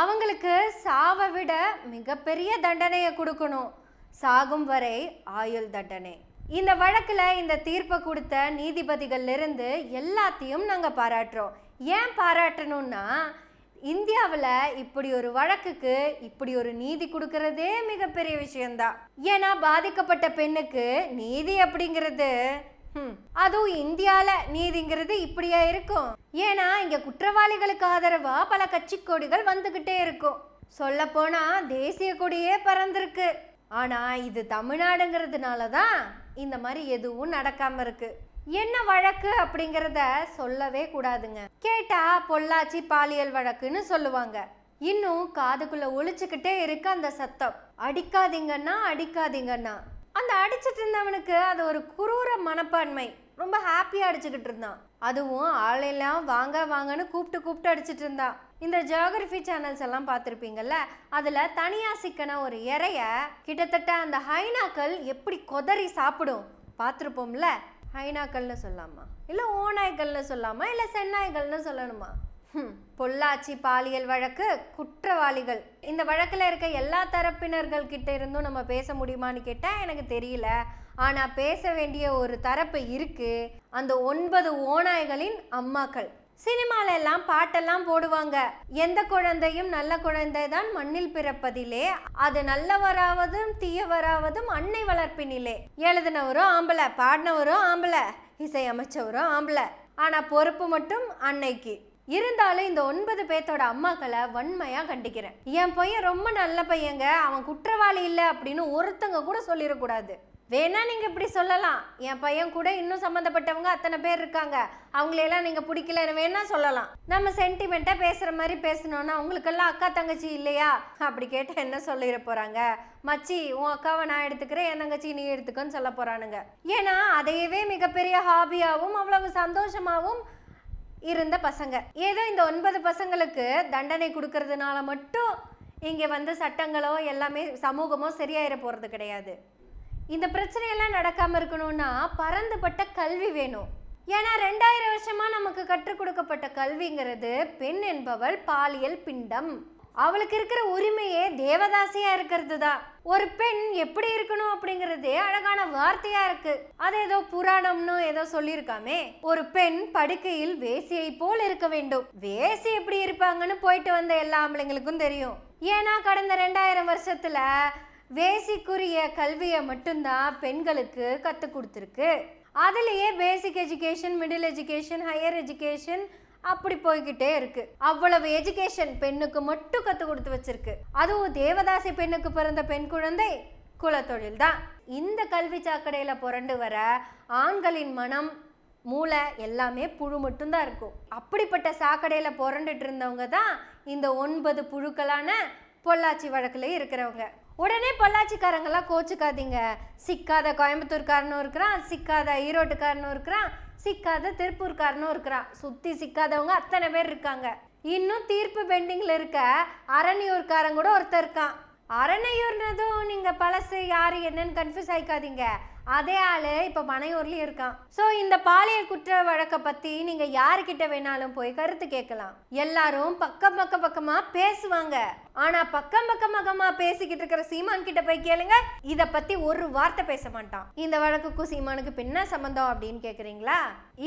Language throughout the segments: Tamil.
அவங்களுக்கு சாவை விட மிகப்பெரிய தண்டனையை கொடுக்கணும். சாகும் வரை ஆயுள் தண்டனை. இந்த வழக்கில் இந்த தீர்ப்பை கொடுத்த நீதிபதிகள்லேருந்து எல்லாத்தையும் நாங்கள் பாராட்டுறோம். ஏன் பாராட்டணும்னா இந்தியாவில் இப்படி ஒரு வழக்குக்கு இப்படி ஒரு நீதி கொடுக்கறதே மிகப்பெரிய விஷயம்தான். ஏன்னா பாதிக்கப்பட்ட பெண்ணுக்கு நீதி அப்படிங்கிறது அதுவும் இந்தியால நீதிங்கிறது இப்படியா இருக்கும்? ஏன்னா இங்க குற்றவாளிகளுக்கு ஆதரவா பல கட்சி கொடிகள் வந்துகிட்டே இருக்கும். சொல்ல போனா தேசிய கொடியே பறந்திருக்கு. ஆனா இது தமிழ்நாடுங்கிறதுனால தான் இந்த மாதிரி எதுவும் நடக்காம இருக்கு. என்ன வழக்கு அப்படிங்கிறத சொல்லவே கூடாதுங்க. கேட்டா பொள்ளாச்சி பாலியல் வழக்குன்னு சொல்லுவாங்க. இன்னும் காதுக்குள்ள ஒழிச்சுக்கிட்டே இருக்கு அந்த சத்தம். அடிக்காதீங்கன்னா அடிக்காதீங்கன்னா. அந்த அடிச்சிட்டு இருந்தவனுக்கு அது ஒரு குரூர மனப்பான்மை. ரொம்ப ஹாப்பியாக அடிச்சுக்கிட்டு இருந்தான். அதுவும் ஆளெல்லாம் வாங்க வாங்கன்னு கூப்பிட்டு கூப்பிட்டு அடிச்சிட்டு இருந்தான் இந்த ஜியாகிரஃபி சேனல்ஸ் எல்லாம் பார்த்துருப்பீங்கல்ல அதில் தனியாக சிக்கன ஒரு இறைய கிட்டத்தட்ட அந்த ஹைனாக்கள் எப்படி கொதறி சாப்பிடும் பார்த்துருப்போம்ல? ஹைனாக்கள்னு சொல்லாமா? இல்லை ஓநாய்கள்னு சொல்லாமா? இல்லை சென்னாய்கள்னு சொல்லணுமா? பொள்ளாச்சி பாலியல் வழக்கு குற்றவாளிகள். இந்த வழக்கில் இருக்க எல்லா தரப்பினர்கள் கிட்ட இருந்தும் நம்ம பேச முடியுமான்னு கேட்டால் எனக்கு தெரியல. ஆனால் பேச வேண்டிய ஒரு தரப்பு இருக்கு. அந்த ஒன்பது ஓநாய்களின் அம்மாக்கள். சினிமால எல்லாம் பாட்டெல்லாம் போடுவாங்க. எந்த குழந்தையும் நல்ல குழந்தை தான் மண்ணில் பிறப்பதிலே. அது நல்லவராவதும் தீயவராவதும் அன்னை வளர்ப்பினிலே. எழுதினவரும் ஆம்பளை பாடினவரும் ஆம்பளை இசையமைச்சவரும் ஆம்பளை. ஆனா பொறுப்பு மட்டும் அன்னைக்கு. இருந்தாலும் இந்த ஒன்பது பேர்த்தோட அம்மாக்களை வன்மையாக கண்டிக்கிறேன். என் பையன் ரொம்ப நல்ல பையங்க. அவன் குற்றவாளி இல்லை அப்படின்னு ஒருத்தங்க கூட சொல்லிடக்கூடாது. வேணா நீங்க இப்படி சொல்லலாம். என் பையன் கூட இன்னும் சம்மந்தப்பட்டவங்க அத்தனை பேர் இருக்காங்க. அவங்களையெல்லாம் நீங்க பிடிக்கலன்னு வேணா சொல்லலாம். நம்ம சென்டிமெண்ட்டா பேசுற மாதிரி பேசணும்னா அவங்களுக்கெல்லாம் அக்கா தங்கச்சி இல்லையா? அப்படி கேட்டா என்ன சொல்லிட போறாங்க? மச்சி உன் அக்காவை நான் எடுத்துக்கிறேன் என் தங்கச்சி நீ எடுத்துக்கன்னு சொல்ல போறானுங்க. ஏன்னா அதையவே மிகப்பெரிய ஹாபியாவும் அவ்வளவு சந்தோஷமாவும் இருந்த பசங்க. ஏதோ இந்த ஒன்பது பசங்களுக்கு தண்டனை கொடுக்கறதுனால மட்டும் இங்கே வந்து சட்டங்களோ எல்லாமே சமூகமோ சரியாயிட போகிறது கிடையாது. இந்த பிரச்சனையெல்லாம் நடக்காமல் இருக்கணும்னா பரந்துபட்ட கல்வி வேணும். ஏன்னா ரெண்டாயிரம் வருஷமாக நமக்கு கற்றுக் கொடுக்கப்பட்ட கல்விங்கிறது பெண் என்பவள் பாலியல் பிண்டம். அவளுக்கு இருக்கிற உரிமையே தேவதாசியா இருக்கிறது தான் ஒரு பெண் எப்படி இருக்கணும் அப்படிங்கறதே அழகான வார்த்தையா இருக்கு. அது ஏதோ புராணம்னு ஏதோ சொல்லியிருக்காமே. ஒரு பெண் படுக்கையில் வேசியை போல் இருக்க வேண்டும். வேசி எப்படி இருப்பாங்கன்னு போயிட்டு வந்த எல்லா ஆம்பளைங்களுக்கும் தெரியும். ஏன்னா கடந்த ரெண்டாயிரம் வருஷத்துல வேசிக்குரிய கல்வியை மட்டும்தான் பெண்களுக்கு கற்றுக் கொடுத்துருக்கு. அதுலேயே basic education middle education higher education அப்படி போய்கிட்டே இருக்கு. அவ்வளவு எஜுகேஷன் பெண்ணுக்கு மட்டும் கற்றுக் கொடுத்து வச்சிருக்கு. அதுவும் தேவதாசி பெண்ணுக்கு பிறந்த பெண் குழந்தை குலத்தொழில் தான் இந்த கல்வி சாக்கடையில் புரண்டு வர ஆண்களின் மனம் மூளை எல்லாமே புழு மட்டும்தான் இருக்கும். அப்படிப்பட்ட சாக்கடையில் புரண்டுட்டு இருந்தவங்க தான் இந்த ஒன்பது புழுக்களான பொள்ளாச்சி வழக்குல இருக்கிறவங்க. உடனே பொள்ளாச்சிக்காரங்களாம் கோச்சுக்காதீங்க. சிக்காத கோயம்புத்தூர்காரனும் இருக்கிறான் சிக்காத ஈரோட்டுக்காரனும் இருக்கிறான். சிக்காத திருப்பூர்காரனும் இருக்கிறான். சுற்றி சிக்காதவங்க அத்தனை பேர் இருக்காங்க. இன்னும் தீர்ப்பு பெண்டிங்கில் இருக்க அரணியூர்காரன் கூட ஒருத்தர் இருக்கான். அரணையூர்னதும் நீங்கள் பழசு யார் என்னன்னு கன்ஃபியூஸ் ஆயிக்காதீங்க. அதே ஆள் இப்போ பனையூர்லேயும் இருக்கான். ஸோ இந்த பாலியல் குற்ற வழக்கை பற்றி நீங்கள் யாருக்கிட்ட வேணாலும் போய் கருத்து கேட்கலாம். எல்லாரும் பக்கம் பக்கம் பக்கமாக பேசுவாங்க. ஆனால் பக்கம் பக்கம் பக்கமாக பேசிக்கிட்டு இருக்கிற சீமான் கிட்ட போய் கேளுங்க. இதை பற்றி ஒரு வார்த்தை பேச மாட்டான். இந்த வழக்குக்கும் சீமானுக்கு பின்ன சம்மந்தம் அப்படின்னு கேட்குறீங்களா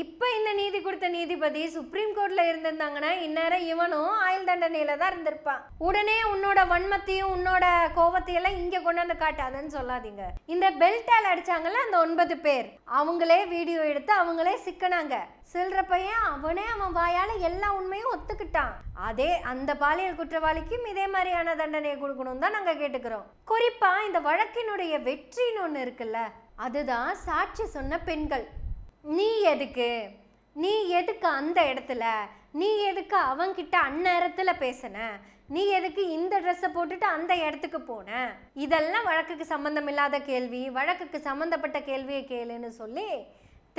இப்போ இந்த நீதி கொடுத்த நீதிபதி சுப்ரீம் கோர்ட்ல இருந்திருந்தாங்கன்னா இந்நேரம் இவனும் ஆயுள் தண்டனையில தான் இருந்திருப்பான். உடனே உன்னோட வன்மத்தையும் உன்னோட கோவத்தையும் எல்லாம் இங்க கொண்டு வந்து காட்டாதன்னு சொல்லாதீங்க. இந்த பெல்டால் அடிச்சாங்கல்ல அந்த ஒன்பது பேர். அவங்களே வீடியோ எடுத்து அவங்களே சிக்கனாங்க. சில்ற பையன் அவனே அவன் வாயால எல்லா உண்மையும் ஒத்துக்கிட்டான். அதே அந்த பாலியல் குற்றவாளிக்கும் இதே மாதிரியான தண்டனையை கொடுக்கணும் தான் நாங்க கேட்டுக்கிறோம். குறிப்பா இந்த வழக்கினுடைய வெற்றின்னு ஒண்ணு இருக்குல்ல அதுதான் சாட்சி சொன்ன பெண்கள். நீ எதுக்கு? நீ எதுக்கு அந்த இடத்துல நீ எதுக்கு அவன்கிட்ட அந்நேரத்தில் பேசின? நீ எதுக்கு இந்த ட்ரெஸ்ஸை போட்டுட்டு அந்த இடத்துக்கு போன? இதெல்லாம் வழக்குக்கு சம்மந்தம் இல்லாத கேள்வி வழக்குக்கு சம்மந்தப்பட்ட கேள்வியை கேளுன்னு சொல்லி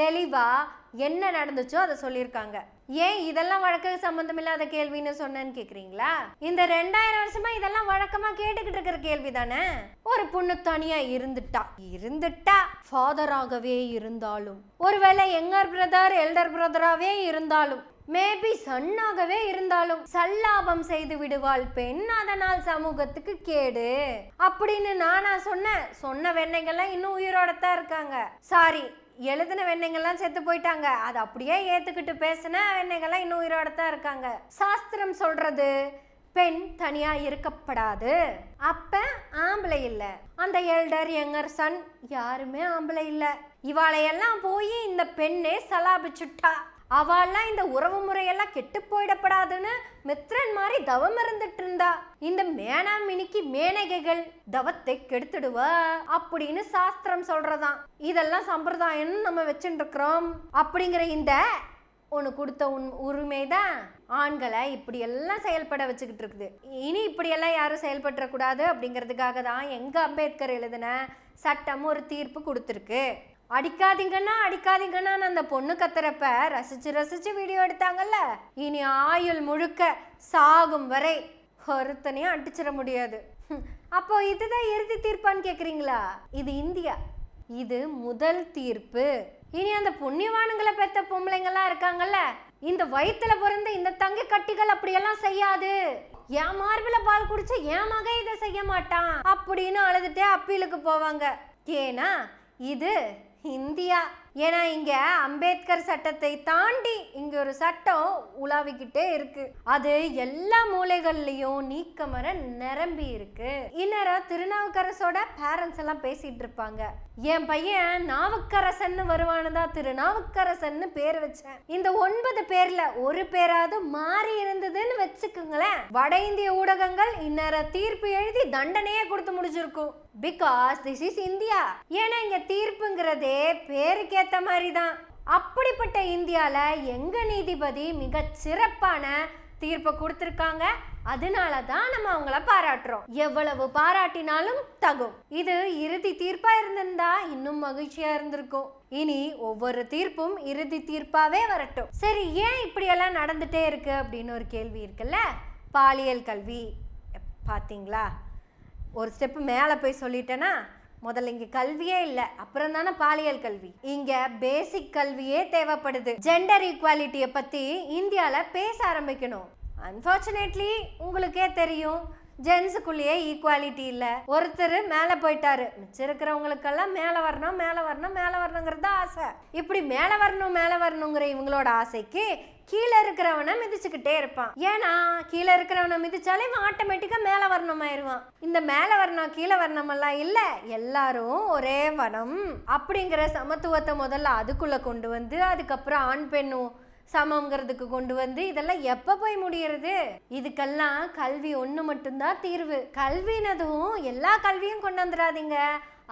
தெளிவாக என்ன நடந்துச்சோ அதை சொல்லியிருக்காங்க. ஏன் இதெல்லாம் வழக்குக்கு சம்மந்தம் இல்லாத கேள்வின்னு சொன்னேன்னு கேக்குறீங்களா? இந்த ரெண்டாயிரம் வருஷமா இதெல்லாம் வழக்கமா கேட்டுக்கிட்டு இருக்கிற கேள்வி தானே? ஒரு பொண்ணு தனியா இருந்துட்டா. இருந்துட்டா ஃபாதராகவே இருந்தாலும். ஒருவேளை எங்கர் பிரதர் எல்டர் பிரதராகவே இருந்தாலும். மேபி சன்னாகவே இருந்தாலும் சல்லாபம் செய்து விடுவாள் பெண் அதனால் சமூகத்துக்கு கேடு. அப்படின்னு நானா சொன்னேன். சொன்ன வெண்ணைகள்லாம் இன்னும் உயிரோட தான் இருக்காங்க. சாரி எழுதின வெண்ணைங்கெல்லாம் செத்து போயிட்டாங்க. அதை அப்படியே ஏத்துக்கிட்டு பேசின வெண்ணைகள்லாம் இன்னும் உயிரோட தான் இருக்காங்க. சாஸ்திரம் சொல்றது பெண் தனியா இருக்கப்படாது. அப்ப ஆம்பளை இல்ல. அந்த எல்டர் யங்கர் சன் யாருமே ஆம்பளை இல்ல. இவாளையெல்லாம் போய் இந்த பெண்ணே சலாபிச்சுட்டா. அவெல்லாம் இந்த உறவு முறையெல்லாம் கெட்டு போயிடப்படாதுன்னு மித்ரன் மாதிரி தவம் இருந்துட்டு இருந்தா. இந்த மேனாமினிக்கு மேனகைகள் தவத்தை கெடுத்துடுவா அப்படின்னு சாஸ்திரம் சொல்றதாம் இதெல்லாம் சம்பிரதாயம்னு நம்ம வச்சுட்டு இருக்கிறோம் அப்படிங்கிற இந்த ஒன்று கொடுத்த உன் உரிமை தான் ஆண்களை இப்படியெல்லாம் செயல்பட வச்சுக்கிட்டு இருக்குது இனி இப்படியெல்லாம் யாரும் செயல்பட்டுறக்கூடாது அப்படிங்கிறதுக்காக தான் எங்கள் அம்பேத்கர் எழுதின சட்டம் ஒரு தீர்ப்பு கொடுத்துருக்கு. அடிக்காதீங்கன்னா அடிக்காதீங்கன்னா அந்த பொண்ணு கத்துறப்ப ரசிச்சு ரசிச்சு வீடியோ எடுத்தாங்கல்ல? இனி ஆயுள் முழுக்க சாகும் வரை ஒருத்தனையும் அடிச்சிட முடியாது. அப்போ இதுதான் இறுதி தீர்ப்பான்னு கேக்குறீங்களா? இது இந்தியா. இது முதல் தீர்ப்பு. இனி அந்த புண்ணியவானுங்களை பெத்த பொம்பளைங்கெல்லாம் இருக்காங்கல்ல? இந்த வயிற்றுல பிறந்த இந்த தங்கை கட்டிகள் அப்படியெல்லாம் செய்யாது. என் மார்பில பால் குடிச்ச என் மகன் இதை செய்ய மாட்டான் அப்படின்னு அழுதுட்டே அப்பீலுக்கு போவாங்க. ஏன்னா இது இந்தியா ஏன்னா இங்கே அம்பேத்கர் சட்டத்தை தாண்டி இங்கே ஒரு சட்டம் உலாவிக்கிட்டே இருக்கு. அது எல்லா மூலைகள்லையும் நீக்கமர நிரம்பி இருக்கு. இந்நேரம் திருநாவுக்கரசோட பேரண்ட்ஸ் எல்லாம் பேசிட்டு இருப்பாங்க. என் பையன் நாவுக்கரசன்னு வருவானு தான் திருநாவுக்கரசன்னு பேர் வச்சேன். இந்த ஒன்பது பேர்ல ஒரு பேராவது மாறி இருந்ததுன்னு வச்சுக்கோங்களேன். வட இந்திய ஊடகங்கள் இந்நேரம் தீர்ப்பு எழுதி தண்டனையே கொடுத்து முடிச்சிருக்கும். பிகாஸ் திஸ் இஸ் இந்தியா ஏன்னா இங்க தீர்ப்புங்கிறதே பேருக்கே ஏத்த மாதிரி தான் அப்படிப்பட்ட இந்தியால எங்க நீதிபதி மிக சிறப்பான தீர்ப்பை கொடுத்துருக்காங்க? அதனால தான் நம்ம அவங்கள பாராட்டுறோம். எவ்வளவு பாராட்டினாலும் தகும். இது இறுதி தீர்ப்பா இருந்திருந்தா இன்னும் மகிழ்ச்சியா இருந்திருக்கும். இனி ஒவ்வொரு தீர்ப்பும் இறுதி தீர்ப்பாவே வரட்டும். சரி ஏன் இப்படியெல்லாம் நடந்துட்டே இருக்கு அப்படின்னு ஒரு கேள்வி இருக்குல்ல? பாலியல் கல்வி. பாத்தீங்களா? ஒரு ஸ்டெப் மேலே போய் சொல்லிட்டேன்னா முதல்ல இங்க கல்வியே இல்ல அப்புறம் தானே பாலியல் கல்வி. இங்க பேசிக் கல்வியே தேவைப்படுது. ஜெண்டர் ஈக்குவாலிட்டியை பத்தி இந்தியால பேச ஆரம்பிக்கணும். அன்பார்ச்சுனேட்லி உங்களுக்கே தெரியும் ஜென்ஸுக்குள்ளேயே ஈக்குவாலிட்டி இல்லை. ஒருத்தர் மேலே போயிட்டாரு. மிச்சம் இருக்கிறவங்களுக்கெல்லாம் மேலே வரணும் மேலே வரணும் மேலே வரணுங்கிறது தான் ஆசை. இப்படி மேலே வரணும் மேலே வரணுங்கிற இவங்களோட ஆசைக்கு கீழே இருக்கிறவனை மிதிச்சுக்கிட்டே இருப்பான். ஏன்னா கீழே இருக்கிறவனை மிதிச்சாலே இவன் ஆட்டோமேட்டிக்காக மேலே வரணும் ஆயிடுவான் இந்த மேலே வரணும் கீழே வரணமெல்லாம் இல்லை. எல்லாரும் ஒரே வனம். அப்படிங்கிற சமத்துவத்தை முதல்ல அதுக்குள்ளே கொண்டு வந்து அதுக்கப்புறம் ஆண் பெண்ணும் சமங்கிறதுக்கு கொண்டு வந்து இதெல்லாம் எப்போ போய் முடியறது? இதுக்கெல்லாம் கல்வி ஒன்று மட்டும்தான் தீர்வு. கல்வினதும் எல்லா கல்வியும் கொண்டு வந்துடாதீங்க.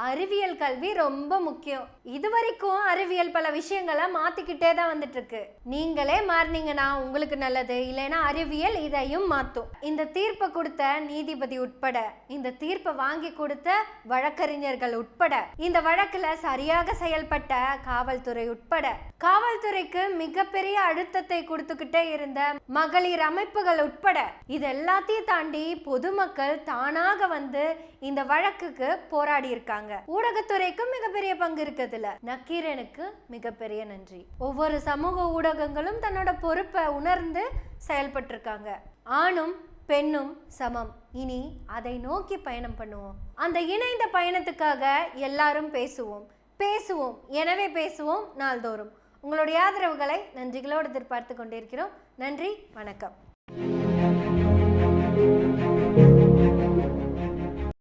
அறிவியல் கல்வி ரொம்ப முக்கியம். இது வரைக்கும் அறிவியல் பல விஷயங்களை மாத்திக்கிட்டே தான் வந்துட்டு இருக்கு நீங்களே மாறினீங்கன்னா உங்களுக்கு நல்லது இல்லைன்னா அறிவியல் இதையும் மாத்தும். இந்த தீர்ப்பை கொடுத்த நீதிபதி உட்பட இந்த தீர்ப்பை வாங்கி கொடுத்த வழக்கறிஞர்கள் உட்பட இந்த வழக்குல சரியாக செயல்பட்ட காவல்துறை உட்பட காவல்துறைக்கு மிகப்பெரிய அழுத்தத்தை கொடுத்துக்கிட்டே இருந்த மகளிர் அமைப்புகள் உட்பட இது எல்லாத்தையும் தாண்டி பொதுமக்கள் தானாக வந்து இந்த வழக்குக்கு போராடி இருக்காங்க. ஊடகத்துறைக்கும் மிகப்பெரிய பங்கு இருக்குதுல நக்கீரனுக்கு மிகப்பெரிய நன்றி. ஒவ்வொரு சமூக ஊடகங்களும் தன்னோட பொறுப்பை உணர்ந்து செயல்பட்டிருக்காங்க. ஆணும் பெண்ணும் சமம். இனி அதை நோக்கி பயணம் பண்ணுவோம். அந்த இணைந்த பயணத்துக்காக எல்லாரும் பேசுவோம். பேசுவோம். எனவே பேசுவோம் நாள்தோறும். உங்களுடைய ஆதரவுகளை நன்றிகளோடு எதிர்பார்த்து கொண்டிருக்கிறோம். நன்றி. வணக்கம்.